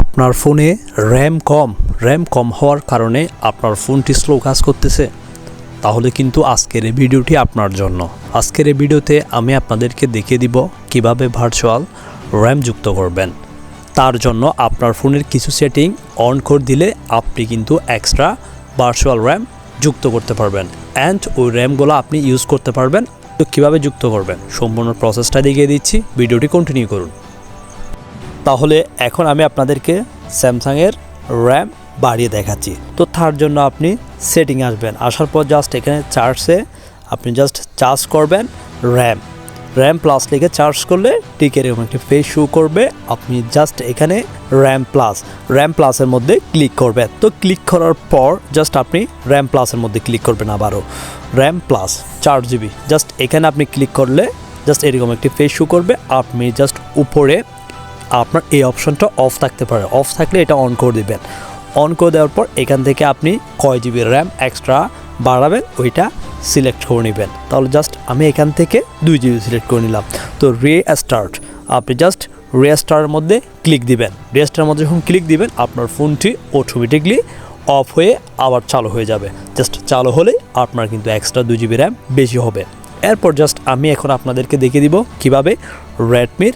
আপনার ফোনে র্যাম কম র্যাম কম হওয়ার কারণে আপনার ফোনটি স্লো কাজ করতেছে। তাহলে কিন্তু আজকের এই ভিডিওটি আপনার জন্য। আজকের এই ভিডিওতে আমি আপনাদেরকে দেখিয়ে দিব কীভাবে ভার্চুয়াল র্যাম যুক্ত করবেন। তার জন্য আপনার ফোনের কিছু সেটিং অন করে দিলে আপনি কিন্তু এক্সট্রা ভার্চুয়াল র্যাম যুক্ত করতে পারবেন। অ্যান্ড ওই র্যামগুলো আপনি ইউজ করতে পারবেন। তো কীভাবে যুক্ত করবেন? সম্পূর্ণ প্রসেসটা দেখিয়ে দিচ্ছি। ভিডিওটি কন্টিনিউ করুন। তাহলে এখন আমি আপনাদেরকে স্যামসাংয়ের র্যাম বাড়িয়ে দেখাচ্ছি। তো তার জন্য আপনি সেটিং আসবেন। আসার পর জাস্ট এখানে চার্জে আপনি জাস্ট চার্জ করবেন র্যাম। র্যাম প্লাস লিখে চার্জ করলে ঠিক এরকম একটি পেজ শো করবে। আপনি জাস্ট এখানে র্যাম প্লাস র্যাম প্লাসের মধ্যে ক্লিক করবেন। তো ক্লিক করার পর জাস্ট আপনি র্যাম প্লাসের মধ্যে ক্লিক করবেন আবারও। র্যাম প্লাস চার জিবি জাস্ট এখানে আপনি ক্লিক করলে জাস্ট এরকম একটি পেজ শো করবে। আপনি জাস্ট উপরে আপনার এই অপশনটা অফ থাকতে পারে। অফ থাকলে এটা অন করে দেবেন। অন করে দেওয়ার পর এখান থেকে আপনি কয় জিবি র্যাম এক্সট্রা বাড়াবেন, ওইটা সিলেক্ট করে নেবেন। তাহলে জাস্ট আমি এখান থেকে দুই জিবি সিলেক্ট করে নিলাম। তো রে স্টার্ট আপনি জাস্ট রে স্টারের মধ্যে ক্লিক দিবেন। রে স্টারের মধ্যে যখন ক্লিক দিবেন, আপনার ফোনটি অটোমেটিকলি অফ হয়ে আবার চালু হয়ে যাবে। জাস্ট চালু হলে আপনার কিন্তু এক্সট্রা দুই জিবি র্যাম বেশি হবে। এরপর জাস্ট আমি এখন আপনাদেরকে দেখিয়ে দিব কীভাবে রেডমির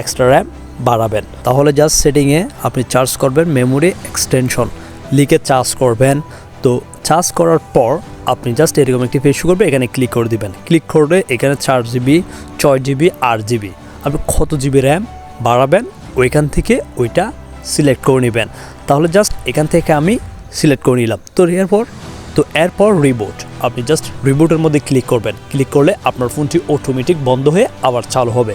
এক্সট্রা র্যাম বাড়াবেন। তাহলে জাস্ট সেটিংয়ে আপনি চার্জ করবেন মেমোরি এক্সটেনশন লিখে চার্জ করবেন। তো চার্জ করার পর আপনি জাস্ট এরকম একটি পেজ করবে এখানে ক্লিক করে দিবেন। ক্লিক করলে এখানে চার জিবি ছয় জিবি আট জিবি আপনি কত জিবি র্যাম বাড়াবেন, ওইখান থেকে ওইটা সিলেক্ট করে নেবেন। তাহলে জাস্ট এখান থেকে আমি সিলেক্ট করে নিলাম। তো এরপর তো এরপর রিবোট আপনি জাস্ট রিবোটের মধ্যে ক্লিক করবেন। ক্লিক করলে আপনার ফোনটি অটোমেটিক বন্ধ হয়ে আবার চালু হবে।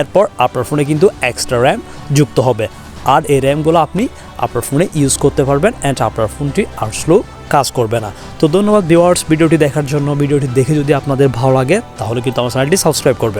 এরপর আপনার ফোনে কিন্তু এক্সট্রা র্যাম যুক্ত হবে। আর এই র্যামগুলো আপনি আপনার ফোনে ইউজ করতে পারবেন অ্যান্ড আপনার ফোনটি আর স্লো কাজ করবে না। তো ধন্যবাদ ভিওয়ার্স ভিডিওটি দেখার জন্য। ভিডিওটি দেখে যদি আপনাদের ভালো লাগে, তাহলে কিন্তু আমার চ্যানেলটি সাবস্ক্রাইব করবেন।